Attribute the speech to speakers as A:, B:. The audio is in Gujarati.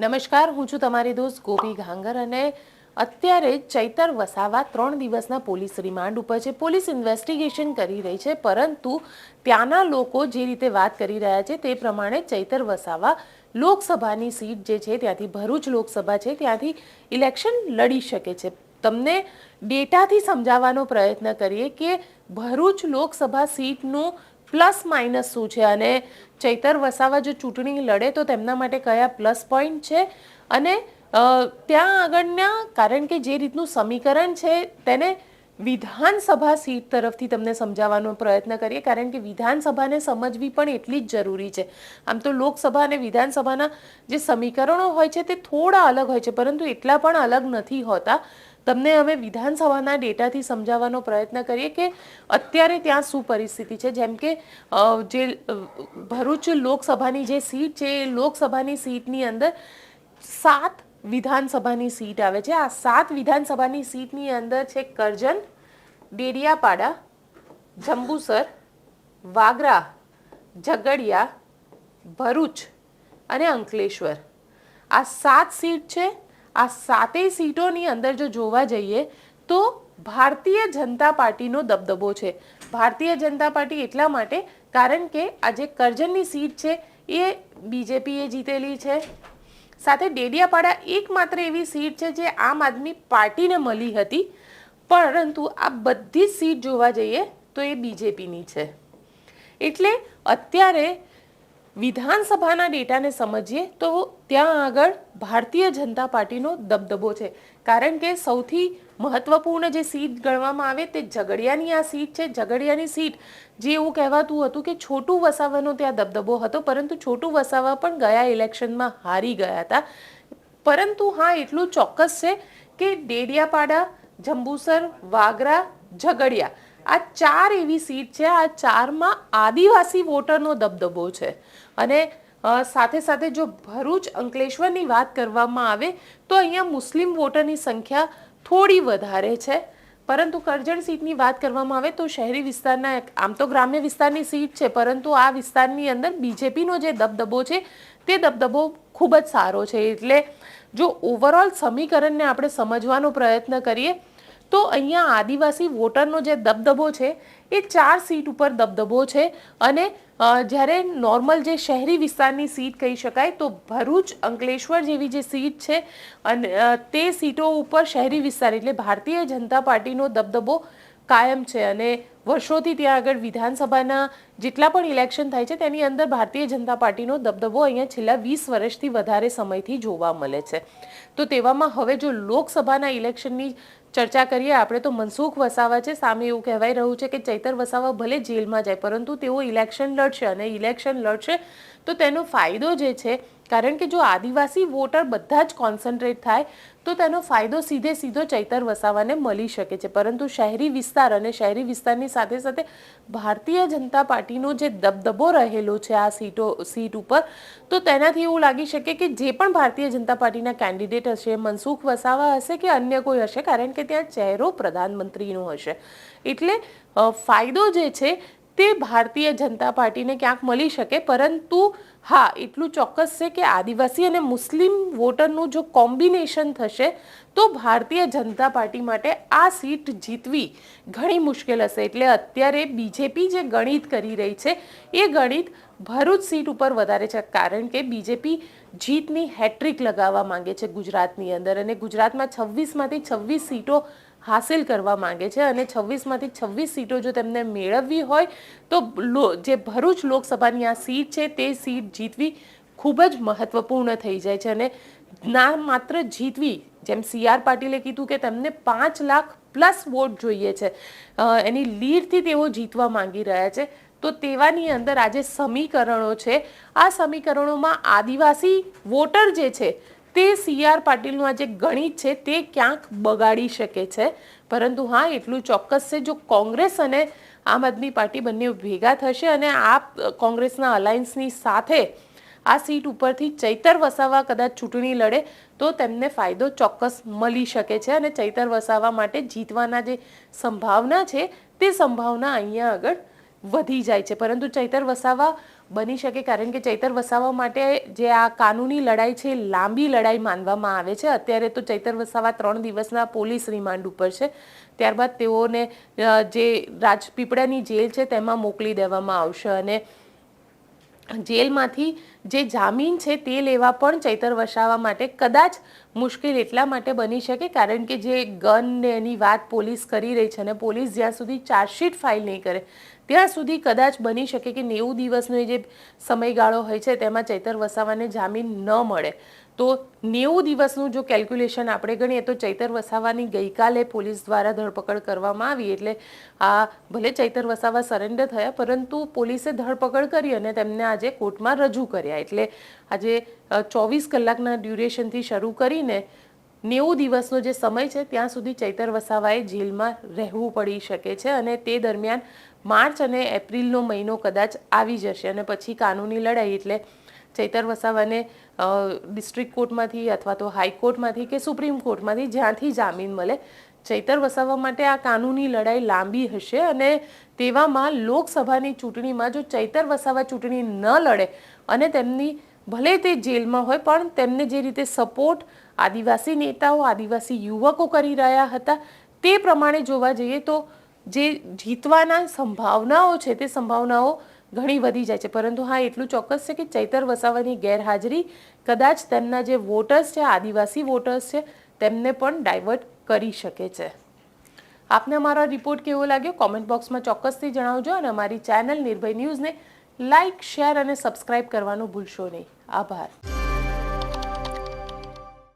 A: નમસ્કાર, હું છું તમારી દોસ્ત ગોપી ઘાંગર અને અત્યારે ચૈતર વસાવા ત્રણ દિવસના પોલીસ રિમાન્ડ ઉપર છે. પોલીસ ઇન્વેસ્ટિગેશન કરી રહી છે, પરંતુ ત્યાંના લોકો જે રીતે વાત કરી રહ્યા છે તે પ્રમાણે ચૈતર વસાવા લોકસભાની સીટ જે છે ત્યાંથી ભરૂચ લોકસભા છે, ત્યાંથી ઇલેક્શન લડી શકે છે. તમને ડેટાથી સમજાવવાનો પ્રયત્ન કરીએ કે ભરૂચ લોકસભા સીટનું પ્લસ માઇનસ શું છે અને ચૈતર વસાવા જો ચૂંટણી લડે તો તેમના માટે કયા પ્લસ પોઈન્ટ છે? અને ત્યાં આગળના, કારણ કે જે રીતનું સમીકરણ છે, તેને વિધાનસભા સીટ તરફથી તમને સમજાવવાનો પ્રયત્ન કરીએ, કારણ કે વિધાનસભાને સમજવી પણ એટલી જ જરૂરી છે. આમ તો લોકસભા અને વિધાનસભાના જે સમીકરણો હોય છે તે થોડા અલગ હોય છે, પરંતુ એટલા પણ અલગ નથી હોતા. તમને હવે વિધાનસભાના ડેટાથી સમજાવવાનો પ્રયત્ન કરીએ કે અત્યારે ત્યાં શું પરિસ્થિતિ છે? જેમ કે જે ભરૂચ લોકસભાની જે સીટ છે, એ લોકસભાની સીટની અંદર સાત વિધાનસભાની સીટ આવે છે. આ સાત વિધાનસભાની સીટની અંદર છે કરજણ, ડેડિયાપાડા, જંબુસર, વાગરા, ઝઘડિયા, ભરૂચ અને અંકલેશ્વર. આ સાત સીટ છે. આ સાતેય સીટોની અંદર જો જોવા જઈએ, તો ભારતીય જનતા પાર્ટીનો દબદબો છે. ભારતીય જનતા પાર્ટી એટલા માટે કારણ કે આ જે કરજણની સીટ છે, એ બીજેપીએ જીતેલી છે. સાથે ડેડિયાપાડા એકમાત્ર એવી સીટ છે જે આમ આદમી પાર્ટીને મળી હતી. પરંતુ આ બધી સીટ જોવા જઈએ, તો એ બીજેપીની છે. એટલે અત્યારે વિધાનસભાના ડેટાને સમજીએ તો ત્યાં આગળ ભારતીય જનતા પાર્ટીનો દબદબો છે. કારણ કે સૌથી મહત્વપૂર્ણ જે સીટ ગણવામાં આવે તે ઝઘડિયાની આ સીટ છે. ઝઘડિયાની સીટ જે એવું કહેવાતું હતું કે છોટું વસાવાનો ત્યાં દબદબો હતો, પરંતુ છોટું વસાવા પણ ગયા ઇલેક્શનમાં હારી ગયા હતા. પરંતુ હા, એટલું ચોક્કસ છે કે ડેડિયાપાડા, જંબુસર, વાગરા, ઝઘડિયા આ ચાર એવી સીટ છે, આ ચારમાં આદિવાસી વોટરનો દબદબો છે. અને સાથે સાથે જો ભરૂચ અંકલેશ્વરની વાત કરવામાં આવે, તો અહીંયા મુસ્લિમ વોટરની સંખ્યા થોડી વધારે છે. પરંતુ કરજણ સીટની વાત કરવામાં આવે તો શહેરી વિસ્તારના, આમ તો ગ્રામ્ય વિસ્તારની સીટ છે, પરંતુ આ વિસ્તારની અંદર બીજેપીનો જે દબદબો છે, તે દબદબો ખૂબ જ સારો છે. એટલે જો ઓવરઓલ સમીકરણને આપણે સમજવાનો પ્રયત્ન કરીએ તો અહીંયા આદિવાસી વોટરનો જે દબદબો છે, એ ચાર સીટ ઉપર દબદબો છે અને જ્યારે નોર્મલ જે શહેરી વિસ્તારની સીટ કહી શકાય, તો ભરૂચ, અંકલેશ્વર જેવી જે સીટ છે અને તે સીટો ઉપર શહેરી વિસ્તાર એટલે ભારતીય જનતા પાર્ટીનો દબદબો કાયમ છે અને વર્ષોથી ત્યાં આગળ વિધાનસભાના જેટલા પણ ઇલેક્શન થાય છે, તેની અંદર ભારતીય જનતા પાર્ટીનો દબદબો અહીંયા છેલ્લા વીસ વર્ષથી વધારે સમયથી જોવા મળે છે. તો તેવામાં હવે જો લોકસભાના ઇલેક્શનની ચર્ચા કરીએ. આપણે તો મનસુખ વસાવા છે. સામે એવું કહેવાય રહ્યું છે કે ચૈતર વસાવા ભલે જેલમાં જાય, પરંતુ તેઓ ઇલેક્શન લડશે અને ઇલેક્શન લડશે. તો તેનો ફાયદો જે છે, કારણ કે જો આદિવાસી વોટર બધા જ કોન્સન્ટ્રેટ થાય, તો તેનો ફાયદો સીધે સીધો ચૈતર વસાવાને મળી શકે છે. પરંતુ શહેરી વિસ્તાર અને શહેરી વિસ્તારની સાથે સાથે ભારતીય જનતા પાર્ટીનો જે દબદબો રહેલો છે આ સીટો, સીટ ઉપર, તો તેનાથી એવું લાગી શકે કે જે પણ ભારતીય જનતા પાર્ટીના કેન્ડિડેટ હશે, મનસુખ વસાવા હશે કે અન્ય કોઈ હશે, કારણ કે ત્યાં ચહેરો પ્રધાનમંત્રીનો હશે. એટલે ફાયદો જે છે તે ભારતીય જનતા પાર્ટીને ક્યાંક મળી શકે, પરંતુ હા, એટલું ચોક્કસ છે કે આદિવાસી અને મુસ્લિમ વોટરનું જો કોમ્બિનેશન થશે, તો ભારતીય જનતા પાર્ટી માટે આ સીટ જીતવી ઘણી મુશ્કેલ હશે. એટલે અત્યારે બીજેપી જે ગણિત કરી રહી છે, એ ગણિત ભરૂચ સીટ ઉપર વધારે છે, કારણ કે બીજેપી જીતની હેટ્રિક લગાવવા માંગે છે ગુજરાતની અંદર. અને ગુજરાતમાં છવ્વીસમાંથી છવ્વીસ સીટો હાસિલ કરવા માંગે છે અને છવ્વીસમાંથી છવ્વીસ સીટો જો તેમને મેળવવી હોય, તો જે ભરૂચ લોકસભાની આ સીટ છે, તે સીટ જીતવી ખૂબ જ મહત્વપૂર્ણ થઈ જાય છે અને ના માત્ર જીતવી, જેમ સી આર પાટીલે કીધું કે તેમને પાંચ લાખ પ્લસ વોટ જોઈએ છે એની લીડથી તેઓ જીતવા માંગી રહ્યા છે, તો તેવાની અંદર આજે સમીકરણો છે, આ સમીકરણોમાં આદિવાસી વોટર જે છે તે સી આર પાટીલનું આ જે ગણિત છે, તે ક્યાંક બગાડી શકે છે. પરંતુ હા, એટલું ચોક્કસ છે, જો કોંગ્રેસ અને આમ આદમી પાર્ટી બંને ભેગા થશે અને આ કોંગ્રેસના અલાયન્સની સાથે આ સીટ ઉપરથી ચૈતર વસાવા કદાચ ચૂંટણી લડે, તો તેમને ફાયદો ચોક્કસ મળી શકે છે અને ચૈતર વસાવા માટે જીતવાના જે સંભાવના છે, તે સંભાવના અહીંયા આગળ વધી જાય છે. પરંતુ ચૈતર વસાવા બની શકે કારણ કે ચૈતર વસાવા માટે જે આ કાનૂની લડાઈ છે લાંબી લડાઈ માનવામાં આવે છે. અત્યારે તો ચૈતર વસાવા ત્રણ દિવસના પોલીસ રિમાન્ડ ઉપર છે. ત્યારબાદ તેઓને જે રાજપીપળાની જેલ છે તેમાં મોકલી દેવામાં આવશે અને જેલમાંથી જે જામીન છે તે લેવા પણ ચૈતર વસાવા માટે કદાચ મુશ્કેલ એટલા માટે બની શકે, કારણ કે જે ગન ને એની વાત પોલીસ કરી રહી છે અને પોલીસ જ્યાં સુધી ચાર્જશીટ ફાઇલ નહીં કરે, ત્યાં સુધી કદાચ બની શકે કે નેવું દિવસનો જે સમયગાળો હોય છે તેમાં ચૈતર વસાવાને જામીન ન મળે. તો નેવું દિવસનું જો કેલ્ક્યુલેશન આપણે ગણીએ તો ચૈતર વસાવાની ગઈકાલે પોલીસ દ્વારા ધરપકડ કરવામાં આવી એટલે આ ભલે ચૈતર વસાવા સરેન્ડર થયા, પરંતુ પોલીસે ધરપકડ કરી અને તેમને આજે કોર્ટમાં રજૂ કર્યા. એટલે આજે ચોવીસ કલાકના ડ્યુરેશનથી શરૂ કરીને નેવું દિવસનો જે સમય છે, ત્યાં સુધી ચૈતર વસાવાએ જેલમાં રહેવું પડી શકે છે અને તે દરમિયાન માર્ચ અને એપ્રિલનો મહિનો કદાચ આવી જશે અને પછી કાનૂની લડાઈ. એટલે ચૈતર વસાવાને ડિસ્ટ્રિક્ટ કોર્ટમાંથી અથવા તો હાઈકોર્ટમાંથી કે સુપ્રીમ કોર્ટમાંથી જ્યાંથી જામીન મળે, ચૈતર વસાવા માટે આ કાનૂની લડાઈ લાંબી હશે અને તેવામાં લોકસભાની ચૂંટણીમાં જો ચૈતર વસાવા ચૂંટણી ન લડે અને તેમની ભલે તે જેલમાં હોય, પણ તેમને જે રીતે સપોર્ટ આદિવાસી નેતાઓ, આદિવાસી યુવકો કરી રહ્યા હતા, તે પ્રમાણે જોવા જઈએ તો જે જીતવાના સંભાવનાઓ છે, તે સંભાવનાઓ ઘણી વધી જાય છે. પરંતુ હા, એટલું ચોક્કસ છે કે ચૈતર વસાવાની ગેરહાજરી કદાચ તેમના જે વોટર્સ છે, આદિવાસી વોટર્સ છે, તેમને પણ ડાયવર્ટ કરી શકે છે. આપને અમારો રિપોર્ટ કેવો લાગ્યો? કોમેન્ટ બોક્સમાં ચોક્કસથી જણાવજો અને અમારી ચેનલ નિર્ભય ન્યૂઝને લાઇક શેર અને સબસ્ક્રાઇબ કરવાનું ભૂલશો નહીં. આભાર.